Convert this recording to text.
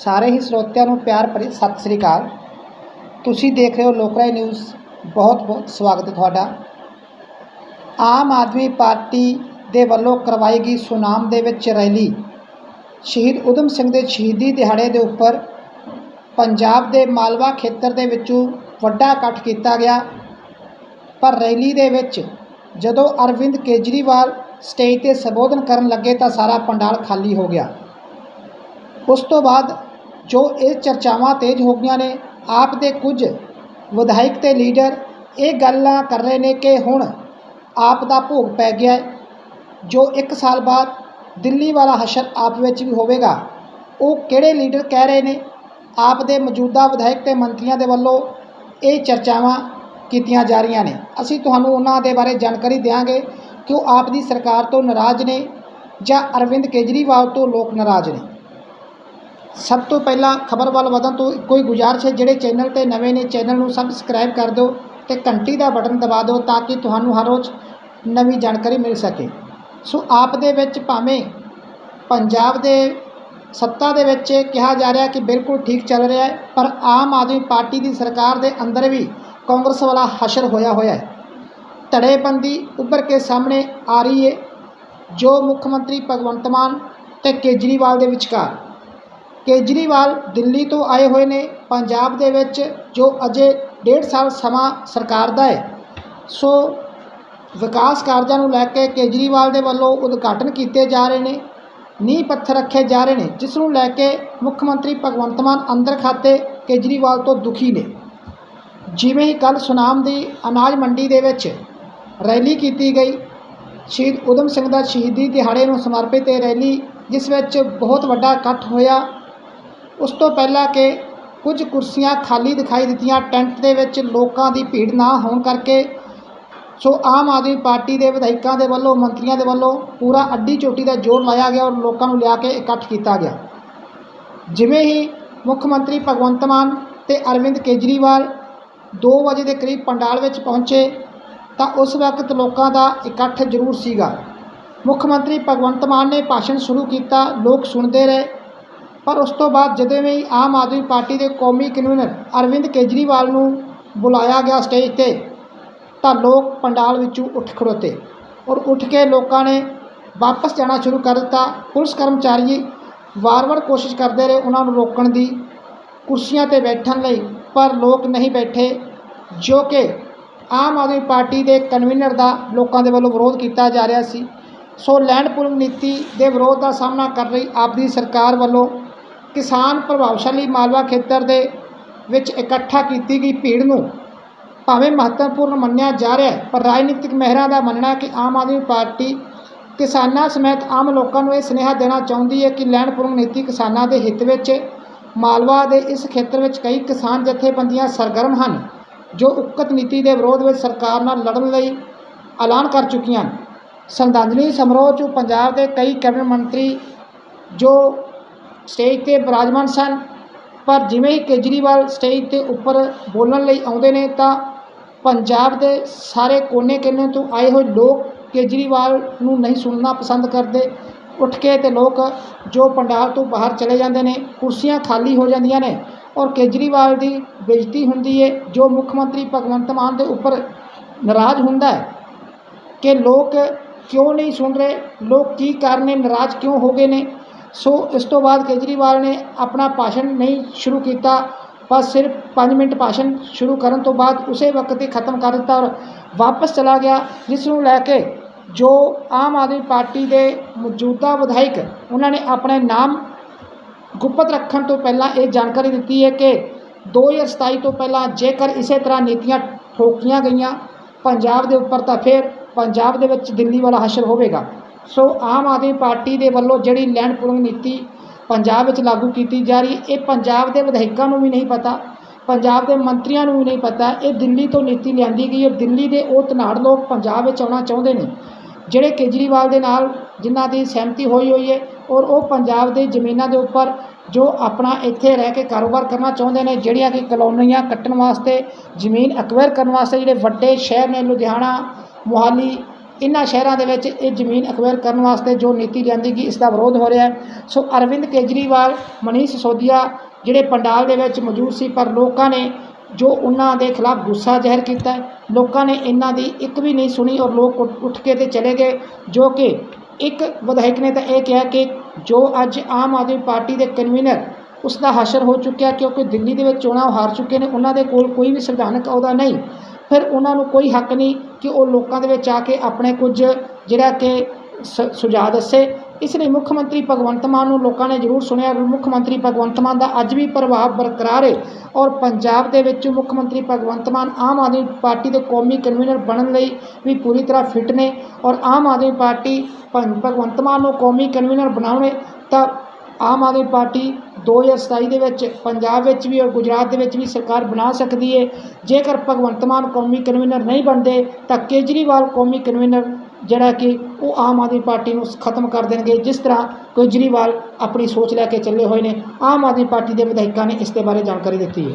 ਸਾਰੇ ਹੀ ਸਰੋਤਿਆਂ ਨੂੰ ਪਿਆਰ ਭਰੀ ਸਤਿ ਸ੍ਰੀ ਅਕਾਲ। ਤੁਸੀਂ ਦੇਖ ਰਹੇ ਹੋ ਲੋਕਰਾਏ ਨਿਊਜ਼। ਬਹੁਤ ਬਹੁਤ ਸਵਾਗਤ ਹੈ ਤੁਹਾਡਾ। ਆਮ ਆਦਮੀ ਪਾਰਟੀ ਦੇ ਵੱਲੋਂ ਕਰਵਾਈ ਗਈ ਸੁਨਾਮ ਦੇ ਵਿੱਚ ਰੈਲੀ। ਸ਼ਹੀਦ ਊਧਮ ਸਿੰਘ ਦੇ ਸ਼ਹੀਦੀ ਦਿਹਾੜੇ ਦੇ ਉੱਪਰ ਪੰਜਾਬ ਦੇ ਮਾਲਵਾ ਖੇਤਰ ਦੇ ਵਿੱਚੋਂ ਵੱਡਾ ਇਕੱਠ ਕੀਤਾ ਗਿਆ। ਪਰ ਰੈਲੀ ਦੇ ਵਿੱਚ ਜਦੋਂ ਅਰਵਿੰਦ ਕੇਜਰੀਵਾਲ ਸਟੇਜ ਤੇ ਸੰਬੋਧਨ ਕਰਨ ਲੱਗੇ ਤਾਂ ਸਾਰਾ ਪੰਡਾਲ ਖਾਲੀ ਹੋ ਗਿਆ। ਉਸ ਤੋਂ ਬਾਅਦ ਜੋ ਇਹ ਚਰਚਾਵਾਂ ਤੇਜ਼ ਹੋ ਗਈਆਂ ਨੇ, ਆਪ ਦੇ ਕੁਝ ਵਿਧਾਇਕ ਤੇ ਲੀਡਰ ਇਹ ਗੱਲਾਂ ਕਰ ਰਹੇ ਨੇ ਕਿ ਹੁਣ ਆਪ ਦਾ ਭੋਗ ਪੈ ਗਿਆ ਹੈ, ਜੋ 1 ਸਾਲ ਬਾਅਦ ਦਿੱਲੀ ਵਾਲਾ ਹਸ਼ਰ ਆਪ ਵਿੱਚ ਵੀ ਹੋਵੇਗਾ। ਉਹ ਕਿਹੜੇ ਲੀਡਰ ਕਹਿ ਰਹੇ ਨੇ? ਆਪ ਦੇ ਮੌਜੂਦਾ ਵਿਧਾਇਕ ਤੇ ਮੰਤਰੀਆਂ ਦੇ ਵੱਲੋਂ ਇਹ ਚਰਚਾਵਾਂ ਕੀਤੀਆਂ ਜਾ ਰਹੀਆਂ ਨੇ। ਅਸੀਂ ਤੁਹਾਨੂੰ ਉਹਨਾਂ ਦੇ ਬਾਰੇ ਜਾਣਕਾਰੀ ਦਿਆਂਗੇ ਕਿ ਉਹ ਆਪ ਦੀ ਸਰਕਾਰ ਤੋਂ ਨਾਰਾਜ਼ ਨੇ ਜਾਂ ਅਰਵਿੰਦ ਕੇਜਰੀਵਾਲ ਤੋਂ ਲੋਕ ਨਾਰਾਜ਼ ਨੇ। ਸਭ ਤੋਂ ਪਹਿਲਾਂ ਖਬਰ ਵੱਲ ਵਧਣ ਤੋਂ ਇੱਕੋ ਹੀ ਗੁਜ਼ਾਰਿਸ਼ ਹੈ, ਜਿਹੜੇ ਚੈਨਲ ਤੇ ਨਵੇਂ ਨੇ, ਚੈਨਲ ਨੂੰ ਸਬਸਕ੍ਰਾਈਬ ਕਰ ਦਿਓ ਤੇ ਘੰਟੀ ਦਾ ਬਟਨ ਦਬਾ ਦਿਓ ਤਾਂ ਕਿ ਤੁਹਾਨੂੰ ਹਰ ਰੋਜ਼ ਨਵੀਂ ਜਾਣਕਾਰੀ ਮਿਲ ਸਕੇ। ਸੋ ਆਪ ਦੇ ਵਿੱਚ ਭਾਵੇਂ ਪੰਜਾਬ ਦੇ ਸੱਤਾ ਦੇ ਵਿੱਚ ਕਿਹਾ ਜਾ ਰਿਹਾ ਕਿ ਬਿਲਕੁਲ ਠੀਕ ਚੱਲ ਰਿਹਾ ਹੈ, ਪਰ ਆਮ ਆਦਮੀ ਪਾਰਟੀ ਦੀ ਸਰਕਾਰ ਦੇ ਅੰਦਰ ਵੀ ਕਾਂਗਰਸ ਵਾਲਾ ਹਸ਼ਰ ਹੋਇਆ ਹੋਇਆ ਹੈ। ਧੜੇਬੰਦੀ ਉੱਭਰ ਕੇ ਸਾਹਮਣੇ ਆ ਰਹੀ ਹੈ, ਜੋ ਮੁੱਖ ਮੰਤਰੀ ਭਗਵੰਤ ਮਾਨ ਤੇ ਕੇਜਰੀਵਾਲ ਦੇ ਵਿਚਕਾਰ। ਕੇਜਰੀਵਾਲ ਦਿੱਲੀ ਤੋਂ ਆਏ ਹੋਏ ਨੇ। ਪੰਜਾਬ ਦੇ ਵਿੱਚ ਜੋ ਅਜੇ ਡੇਢ ਸਾਲ ਸਮਾਂ ਸਰਕਾਰ ਦਾ ਹੈ, ਸੋ ਵਿਕਾਸ ਕਾਰਜਾਂ ਨੂੰ ਲੈ ਕੇ ਕੇਜਰੀਵਾਲ ਦੇ ਵੱਲੋਂ ਉਦਘਾਟਨ ਕੀਤੇ ਜਾ ਰਹੇ ਨੇ, ਨੀਂਹ ਪੱਥਰ ਰੱਖੇ ਜਾ ਰਹੇ ਨੇ, ਜਿਸ ਨੂੰ ਲੈ ਕੇ ਮੁੱਖ ਮੰਤਰੀ ਭਗਵੰਤ ਮਾਨ ਅੰਦਰ ਖਾਤੇ ਕੇਜਰੀਵਾਲ ਤੋਂ ਦੁਖੀ ਨੇ। ਜਿਵੇਂ ਹੀ ਕੱਲ ਸੁਨਾਮ ਦੀ ਅਨਾਜ ਮੰਡੀ ਦੇ ਵਿੱਚ ਰੈਲੀ ਕੀਤੀ ਗਈ, ਸ਼ਹੀਦ ਊਧਮ ਸਿੰਘ ਦਾ ਸ਼ਹੀਦੀ ਦਿਹਾੜੇ ਨੂੰ ਸਮਰਪਿਤ ਇਹ ਰੈਲੀ, ਜਿਸ ਵਿੱਚ ਬਹੁਤ ਵੱਡਾ ਇਕੱਠ ਹੋਇਆ। ਉਸ ਤੋਂ ਪਹਿਲਾਂ ਕਿ ਕੁਝ ਕੁਰਸੀਆਂ ਖਾਲੀ ਦਿਖਾਈ ਦਿੱਤੀਆਂ। ਟੈਂਟ ਦੇ ਵਿੱਚ ਲੋਕਾਂ ਦੀ ਭੀੜ ਨਾ ਹੋਣ ਕਰਕੇ ਸੋ ਆਮ ਆਦਮੀ ਪਾਰਟੀ ਦੇ ਵਿਧਾਇਕਾਂ ਦੇ ਵੱਲੋਂ, ਮੰਤਰੀਆਂ ਦੇ ਵੱਲੋਂ ਪੂਰਾ ਅੱਡੀ ਚੋਟੀ ਦਾ ਜ਼ੋਰ ਲਾਇਆ ਗਿਆ ਔਰ ਲੋਕਾਂ ਨੂੰ ਲਿਆ ਕੇ ਇਕੱਠ ਕੀਤਾ ਗਿਆ। ਜਿਵੇਂ ਹੀ ਮੁੱਖ ਮੰਤਰੀ ਭਗਵੰਤ ਮਾਨ ਤੇ ਅਰਵਿੰਦ ਕੇਜਰੀਵਾਲ 2 ਵਜੇ ਦੇ ਕਰੀਬ ਪੰਡਾਲ ਵਿੱਚ ਪਹੁੰਚੇ, ਤਾਂ ਉਸ ਵਕਤ ਲੋਕਾਂ ਦਾ ਇਕੱਠ ਜ਼ਰੂਰ ਸੀਗਾ। ਮੁੱਖ ਮੰਤਰੀ ਭਗਵੰਤ ਮਾਨ ਨੇ ਭਾਸ਼ਣ ਸ਼ੁਰੂ ਕੀਤਾ। ਲੋਕ ਸੁਣਦੇ ਰਹੇ। ਪਰ ਉਸ ਤੋਂ ਬਾਅਦ ਜਦੋਂ ਵੀ ਆਮ ਆਦਮੀ ਪਾਰਟੀ ਦੇ ਕੌਮੀ ਕਨਵੀਨਰ ਅਰਵਿੰਦ ਕੇਜਰੀਵਾਲ ਨੂੰ ਬੁਲਾਇਆ ਗਿਆ ਸਟੇਜ ਤੇ, ਤਾਂ ਲੋਕ ਪੰਡਾਲ ਵਿੱਚੋਂ ਉੱਠ ਖੜੋਤੇ ਔਰ ਉੱਠ ਕੇ ਲੋਕਾਂ ਨੇ ਵਾਪਸ ਜਾਣਾ ਸ਼ੁਰੂ ਕਰ ਦਿੱਤਾ। ਪੁਲਿਸ ਕਰਮਚਾਰੀ ਵਾਰ-ਵਾਰ ਕੋਸ਼ਿਸ਼ ਕਰਦੇ ਰਹੇ ਉਹਨਾਂ ਨੂੰ ਰੋਕਣ ਦੀ, ਕੁਰਸੀਆਂ ਤੇ ਬੈਠਣ ਲਈ, ਪਰ ਲੋਕ ਨਹੀਂ ਬੈਠੇ, ਜੋ ਕਿ ਆਮ ਆਦਮੀ ਪਾਰਟੀ ਦੇ ਕਨਵੀਨਰ ਦਾ ਲੋਕਾਂ ਦੇ ਵੱਲੋਂ ਵਿਰੋਧ ਕੀਤਾ ਜਾ ਰਿਹਾ ਸੀ। ਸੋ ਲੈਂਡ ਪੂਲਿੰਗ ਨੀਤੀ ਦੇ ਵਿਰੋਧ ਦਾ ਸਾਹਮਣਾ ਕਰ ਰਹੀ ਆਪਦੀ ਸਰਕਾਰ ਵੱਲੋਂ ਕਿਸਾਨ ਪ੍ਰਭਾਵਸ਼ਾਲੀ ਮਾਲਵਾ ਖੇਤਰ ਦੇ ਵਿੱਚ ਇਕੱਠਾ ਕੀਤੀ ਗਈ ਭੀੜ ਨੂੰ ਭਾਵੇਂ ਮਹੱਤਵਪੂਰਨ ਮੰਨਿਆ ਜਾ ਰਿਹਾ ਹੈ, ਪਰ ਰਾਜਨੀਤਿਕ ਮਹਿਰਾਂ ਦਾ ਮੰਨਣਾ ਕਿ ਆਮ ਆਦਮੀ ਪਾਰਟੀ ਕਿਸਾਨਾਂ ਸਮੇਤ ਆਮ ਲੋਕਾਂ ਨੂੰ ਇਹ ਸੁਨੇਹਾ ਦੇਣਾ ਚਾਹੁੰਦੀ ਹੈ ਕਿ ਲੈਂਡ ਨੀਤੀ ਕਿਸਾਨਾਂ ਦੇ ਹਿੱਤ ਵਿੱਚ, ਮਾਲਵਾ ਦੇ ਇਸ ਖੇਤਰ ਵਿੱਚ ਕਈ ਕਿਸਾਨ ਜਥੇਬੰਦੀਆਂ ਸਰਗਰਮ ਹਨ, ਜੋ ਉਕਤ ਨੀਤੀ ਦੇ ਵਿਰੋਧ ਵਿੱਚ ਸਰਕਾਰ ਨਾਲ ਲੜਨ ਲਈ ਐਲਾਨ ਕਰ ਚੁੱਕੀਆਂ ਹਨ। ਸ਼ਰਧਾਂਜਲੀ ਸਮਾਰੋਹ 'ਚ ਪੰਜਾਬ ਦੇ ਕਈ ਕੈਬਨਿਟ ਮੰਤਰੀ ਜੋ ਸਟੇਜ ਤੇ ਬਿਰਾਜਮਾਨ ਸਨ। ਪਰ ਜਿਵੇਂ ਹੀ ਕੇਜਰੀਵਾਲ ਸਟੇਜ ਤੇ ਉੱਪਰ ਬੋਲਣ ਲਈ ਆਉਂਦੇ ਨੇ, ਤਾਂ ਪੰਜਾਬ ਦੇ ਸਾਰੇ ਕੋਨੇ-ਕੋਨੇ ਤੋਂ ਆਏ ਹੋਏ ਲੋਕ ਕੇਜਰੀਵਾਲ ਨੂੰ ਨਹੀਂ ਸੁਣਨਾ ਪਸੰਦ ਕਰਦੇ। ਉੱਠ ਕੇ ਤੇ ਲੋਕ ਜੋ ਪੰਡਾਲ ਤੋਂ ਬਾਹਰ ਚਲੇ ਜਾਂਦੇ ਨੇ, ਕੁਰਸੀਆਂ ਖਾਲੀ ਹੋ ਜਾਂਦੀਆਂ ਨੇ ਔਰ ਕੇਜਰੀਵਾਲ ਦੀ ਬੇਇੱਜ਼ਤੀ ਹੁੰਦੀ ਹੈ ਜੋ ਮੁੱਖ ਮੰਤਰੀ ਭਗਵੰਤ ਮਾਨ ਦੇ ਉੱਪਰ ਨਾਰਾਜ਼ ਹੁੰਦਾ ਹੈ ਕਿ ਲੋਕ ਕਿਉਂ ਨਹੀਂ ਸੁਣ ਰਹੇ? ਲੋਕ ਕੀ ਕਾਰਨ ਨੇ? ਨਾਰਾਜ਼ ਕਿਉਂ ਹੋ ਗਏ ਨੇ? ਸੋ ਇਸ ਤੋਂ ਬਾਅਦ ਕੇਜਰੀਵਾਲ ਨੇ ਆਪਣਾ ਭਾਸ਼ਣ ਨਹੀਂ ਸ਼ੁਰੂ ਕੀਤਾ, ਬਸ ਸਿਰਫ 5 ਮਿੰਟ ਭਾਸ਼ਣ ਸ਼ੁਰੂ ਕਰਨ ਤੋਂ ਬਾਅਦ ਉਸੇ ਵਕਤ ਹੀ ਖਤਮ ਕਰ ਦਿੱਤਾ ਔਰ ਵਾਪਸ ਚਲਾ ਗਿਆ, ਜਿਸ ਨੂੰ ਲੈ ਕੇ ਜੋ ਆਮ ਆਦਮੀ ਪਾਰਟੀ ਦੇ ਮੌਜੂਦਾ ਵਿਧਾਇਕ, ਉਹਨਾਂ ਨੇ ਆਪਣੇ ਨਾਮ ਗੁਪਤ ਰੱਖਣ ਤੋਂ ਪਹਿਲਾਂ ਇਹ ਜਾਣਕਾਰੀ ਦਿੱਤੀ ਹੈ ਕਿ 2027 ਤੋਂ ਪਹਿਲਾਂ ਜੇਕਰ ਇਸੇ ਤਰ੍ਹਾਂ ਨੀਤੀਆਂ ਠੋਕੀਆਂ ਗਈਆਂ, ਪੰਜਾਬ ਦੇ ਉੱਪਰ ਤਾਂ ਫਿਰ ਪੰਜਾਬ ਦੇ ਵਿੱਚ ਦਿੱਲੀ ਵਾਲਾ ਹਸ਼ਰ ਹੋਵੇਗਾ। ਸੋ ਆਮ ਆਦਮੀ ਪਾਰਟੀ ਦੇ ਵੱਲੋਂ ਜਿਹੜੀ ਲੈਂਡ ਪੂਲਿੰਗ ਨੀਤੀ ਪੰਜਾਬ ਵਿੱਚ ਲਾਗੂ ਕੀਤੀ ਜਾ ਰਹੀ, ਇਹ ਪੰਜਾਬ ਦੇ ਵਿਧਾਇਕਾਂ ਨੂੰ ਵੀ ਨਹੀਂ ਪਤਾ, ਪੰਜਾਬ ਦੇ ਮੰਤਰੀਆਂ ਨੂੰ ਵੀ ਨਹੀਂ ਪਤਾ, ਇਹ ਦਿੱਲੀ ਤੋਂ ਨੀਤੀ ਲਿਆਂਦੀ ਗਈ ਹੈ ਦਿੱਲੀ ਦੇ ਉਹ ਧਨਾੜ ਲੋਕ ਪੰਜਾਬ ਵਿੱਚ ਆਉਣਾ ਚਾਹੁੰਦੇ ਨੇ, ਜਿਹੜੇ ਕੇਜਰੀਵਾਲ ਦੇ ਨਾਲ ਜਿਨ੍ਹਾਂ ਦੀ ਸਹਿਮਤੀ ਹੋਈ ਹੋਈ ਹੈ ਔਰ ਉਹ ਪੰਜਾਬ ਦੇ ਜ਼ਮੀਨਾਂ ਦੇ ਉੱਪਰ ਜੋ ਆਪਣਾ ਇੱਥੇ ਰਹਿ ਕੇ ਕਾਰੋਬਾਰ ਕਰਨਾ ਚਾਹੁੰਦੇ ਨੇ, ਜਿਹੜੀਆਂ ਕਿ ਕਲੋਨੀਆਂ ਕੱਟਣ ਵਾਸਤੇ, ਜ਼ਮੀਨ ਐਕਵਾਇਰ ਕਰਨ ਵਾਸਤੇ ਜਿਹੜੇ ਵੱਡੇ ਸ਼ਹਿਰ ਨੇ ਲੁਧਿਆਣਾ, ਮੋਹਾਲੀ ਇਹਨਾਂ ਸ਼ਹਿਰਾਂ ਦੇ ਵਿੱਚ ਇਹ ਜ਼ਮੀਨ ਅਕਵਾਇਰ ਕਰਨ ਵਾਸਤੇ ਜੋ ਨੀਤੀ ਲਿਆਂਦੀ ਗਈ ਇਸ ਦਾ ਵਿਰੋਧ ਹੋ ਰਿਹਾ ਹੈ। ਸੋ ਅਰਵਿੰਦ ਕੇਜਰੀਵਾਲ, ਮਨੀਸ਼ ਸੋਦੀਆ ਜਿਹੜੇ ਪੰਡਾਲ ਦੇ ਵਿੱਚ ਮੌਜੂਦ ਸੀ, ਪਰ ਲੋਕਾਂ ਨੇ ਜੋ ਉਹਨਾਂ ਦੇ ਖਿਲਾਫ ਗੁੱਸਾ ਜ਼ਾਹਿਰ ਕੀਤਾ ਲੋਕਾਂ ਨੇ ਇਹਨਾਂ ਦੀ ਇੱਕ ਵੀ ਨਹੀਂ ਸੁਣੀ ਔਰ ਲੋਕ ਉੱਠ ਕੇ ਤੇ ਚਲੇ ਗਏ, ਜੋ ਕਿ ਇੱਕ ਵਿਧਾਇਕ ਨੇ ਤਾਂ ਇਹ ਕਿਹਾ ਕਿ ਜੋ ਅੱਜ ਆਮ ਆਦਮੀ ਪਾਰਟੀ ਦੇ ਕਨਵੀਨਰ ਉਸ ਦਾ ਹਸ਼ਰ ਹੋ ਚੁੱਕਿਆ, ਕਿਉਂਕਿ ਦਿੱਲੀ ਦੇ ਵਿੱਚ ਚੋਣਾਂ ਹਾਰ ਚੁੱਕੇ ਨੇ ਉਹਨਾਂ ਦੇ ਕੋਲ ਕੋਈ ਵੀ ਸੰਵਿਧਾਨਕ ਅਹੁਦਾ ਨਹੀਂ। ਫਿਰ ਉਹਨਾਂ ਨੂੰ ਕੋਈ ਹੱਕ ਨਹੀਂ ਕਿ ਉਹ ਲੋਕਾਂ ਦੇ ਵਿੱਚ ਆ ਕੇ ਆਪਣੇ ਕੁਝ ਜਿਹੜਾ ਕਿ ਸ- ਸੁਝਾਅ ਦੱਸੇ। ਇਸ ਲਈ ਮੁੱਖ ਮੰਤਰੀ ਭਗਵੰਤ ਮਾਨ ਨੂੰ ਲੋਕਾਂ ਨੇ ਜ਼ਰੂਰ ਸੁਣਿਆ ਮੁੱਖ ਮੰਤਰੀ ਭਗਵੰਤ ਮਾਨ ਦਾ ਅੱਜ ਵੀ ਪ੍ਰਭਾਵ ਬਰਕਰਾਰ ਹੈ ਔਰ ਪੰਜਾਬ ਦੇ ਵਿੱਚ ਮੁੱਖ ਮੰਤਰੀ ਭਗਵੰਤ ਮਾਨ ਆਮ ਆਦਮੀ ਪਾਰਟੀ ਦੇ ਕੌਮੀ ਕਨਵੀਨਰ ਬਣਨ ਲਈ ਵੀ ਪੂਰੀ ਤਰ੍ਹਾਂ ਫਿੱਟ ਨੇ ਔਰ ਆਮ ਆਦਮੀ ਪਾਰਟੀ ਭਗ- ਭਗਵੰਤ ਮਾਨ ਨੂੰ ਕੌਮੀ ਕਨਵੀਨਰ ਬਣਾਉਣੇ ਤਾਂ ਆਮ ਆਦਮੀ ਪਾਰਟੀ 2027 ਦੇ ਵਿੱਚ, ਪੰਜਾਬ ਵਿੱਚ ਵੀ ਔਰ ਗੁਜਰਾਤ ਦੇ ਵਿੱਚ ਵੀ ਸਰਕਾਰ ਬਣਾ ਸਕਦੀ ਹੈ ਜੇਕਰ ਭਗਵੰਤ ਮਾਨ ਕੌਮੀ ਕਨਵੀਨਰ ਨਹੀਂ ਬਣਦੇ, ਤਾਂ ਕੇਜਰੀਵਾਲ ਕੌਮੀ ਕਨਵੀਨਰ ਜਿਹੜਾ ਕਿ ਉਹ ਆਮ ਆਦਮੀ ਪਾਰਟੀ ਨੂੰ ਖਤਮ ਕਰ ਦੇਣਗੇ, ਜਿਸ ਤਰ੍ਹਾਂ ਕੇਜਰੀਵਾਲ ਆਪਣੀ ਸੋਚ ਲੈ ਕੇ ਚੱਲੇ ਹੋਏ ਨੇ। ਆਮ ਆਦਮੀ ਪਾਰਟੀ ਦੇ ਵਿਧਾਇਕਾਂ ਨੇ ਇਸ ਦੇ ਬਾਰੇ ਜਾਣਕਾਰੀ ਦਿੱਤੀ ਹੈ।